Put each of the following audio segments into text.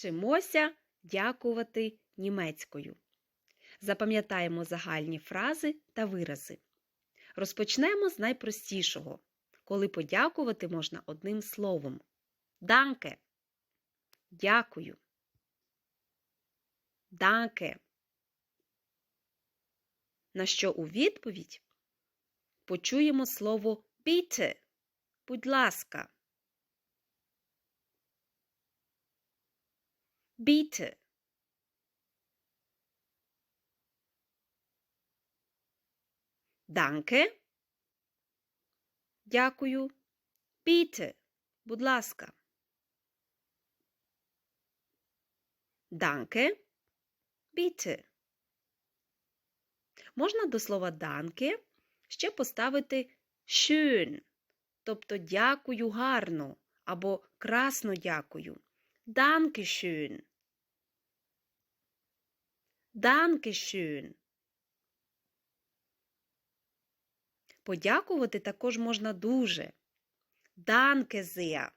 Вчимося дякувати німецькою. Запам'ятаємо загальні фрази та вирази. Розпочнемо з найпростішого, коли подякувати можна одним словом. Данке. Дякую. Данке. На що у відповідь почуємо слово bitte. Будь ласка. Bitte. Данке. Дякую. Bitte. Будь ласка. Данке. Bitte. Можна до слова данке ще поставити schön, тобто дякую гарно або красно дякую. Danke schön. Danke schön. Подякувати також можна дуже. Danke sehr.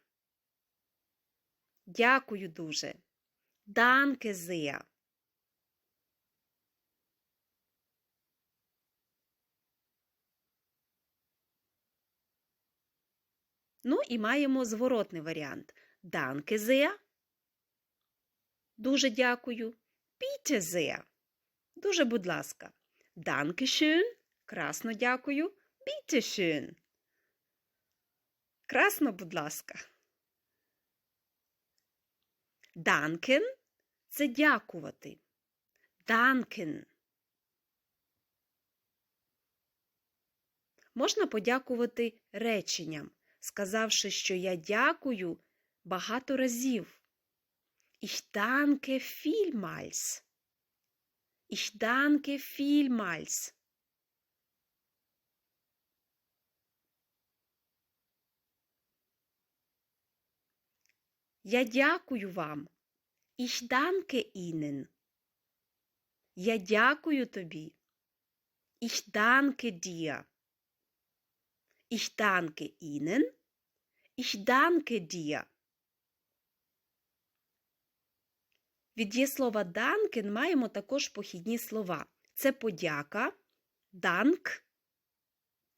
Дякую дуже. Danke sehr. Ну і маємо зворотний варіант. Danke sehr. Дуже дякую. Bitte sehr. Дуже, будь ласка. Danke schön. Красно дякую. Bitte schön. Красно, будь ласка. Danken – це дякувати. Danken. Можна подякувати реченням, сказавши, що я дякую багато разів. Ich danke vielmals. Ich danke vielmals. Я дякую вам. Ich danke Ihnen. Я дякую тобі. Ich danke dir. Ich danke Ihnen. Ich danke dir. Від дієслова danken маємо також похідні слова. Це подяка, данк,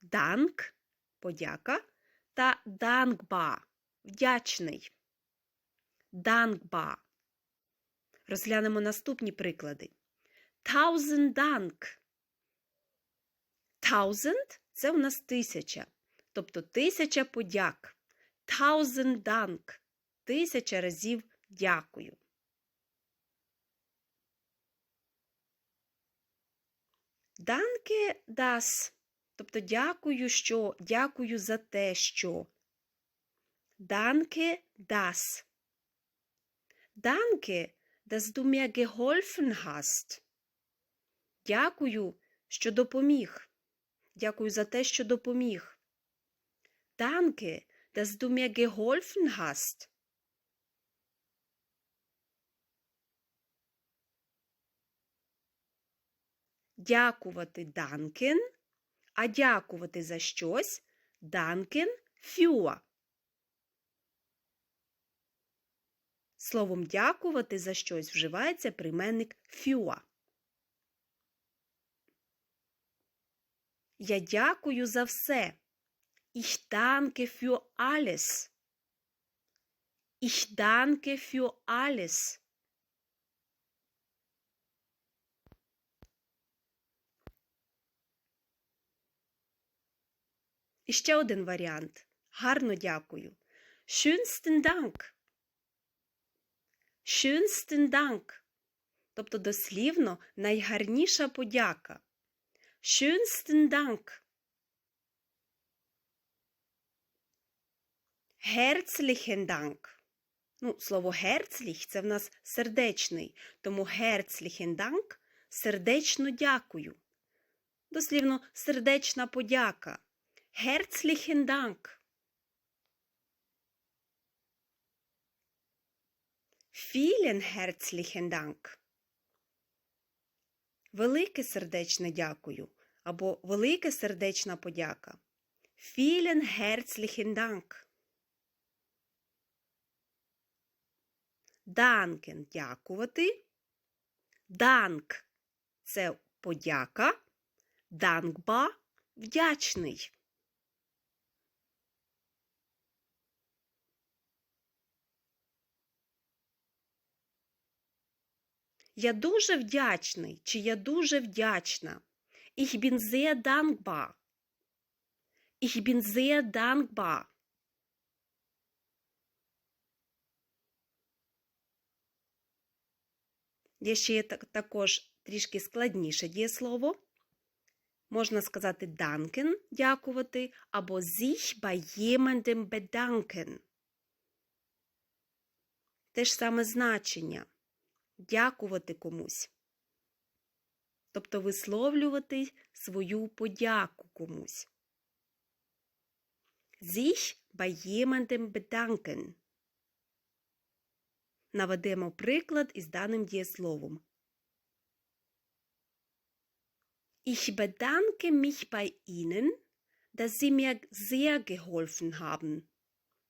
данк, подяка та dankbar – вдячний. Dankbar. Розглянемо наступні приклади. Tausend Dank. Tausend – це у нас тисяча, тобто тисяча подяк. Tausend Dank – тисяча разів дякую. Danke das, тобто дякую, що, дякую за те, що. Danke das. Danke, dass du mir geholfen hast. Дякую, що допоміг. Дякую за те, що допоміг. Danke, dass du mir geholfen hast. Дякувати danken, а дякувати за щось danken für. Словом дякувати за щось вживається прийменник für. Я дякую за все. Ich danke für alles. Ich danke für alles. І ще один варіант. Гарно дякую. Schönsten Dank. Schönsten Dank. Тобто дослівно найгарніша подяка. Schönsten Dank. Herzlichen Dank. Ну, слово herzlich – це в нас сердечний, тому herzlichen Dank – сердечно дякую. Дослівно сердечна подяка. Herzlichen Dank. Vielen herzlichen Dank. Велике сердечне дякую або велике сердечна подяка. Vielen herzlichen Dank. Данкен дякувати. Данк це подяка. Данкба вдячний. Я дуже вдячний, чи я дуже вдячна. Ich bin sehr dankbar. Ich bin sehr dankbar. Є ще є так- також трішки складніше дієслово. Можна сказати danken – дякувати, або sich bei jemandem. Те ж саме значення – дякувати комусь. Тобто висловлювати свою подяку комусь. Sich bei jemandem. Наведемо приклад із даним дієсловом. Ich bedanke mich bei Ihnen, dass Sie mir sehr geholfen haben.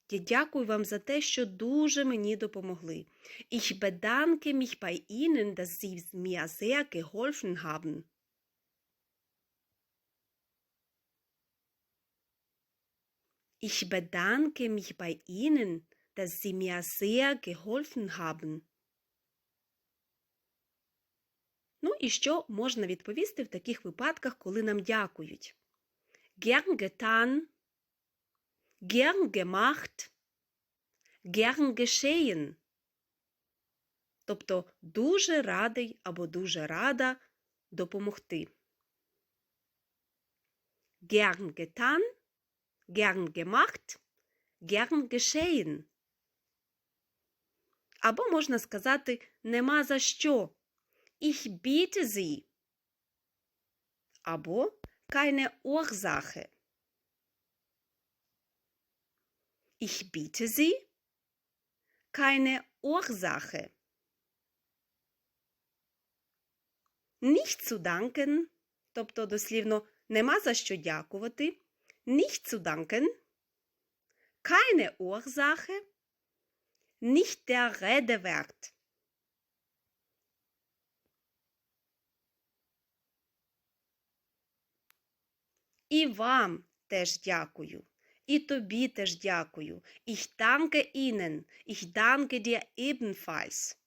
Я дякую вам за те, що дуже мені допомогли. Ich bedanke mich bei Ihnen, dass Sie mir sehr geholfen haben. Ich bedanke mich bei Ihnen, dass Sie mir sehr geholfen haben. Ну і що можна відповісти в таких випадках, коли нам дякують? Gern getan, gern gemacht, gern geschehen. Тобто дуже радий або дуже рада допомогти. Gern getan, gern gemacht, gern geschehen. Або можна сказати нема за що. Ich biete Sie. Або keine Ursache. Ich biete Sie. Keine Ursache. Nicht zu danken, тобто дослівно нема за що дякувати. Nicht zu danken. Keine Ursache. Nicht der Rede wert. І вам теж дякую. І тобі теж дякую. Ich danke Ihnen. Ich danke dir ebenfalls.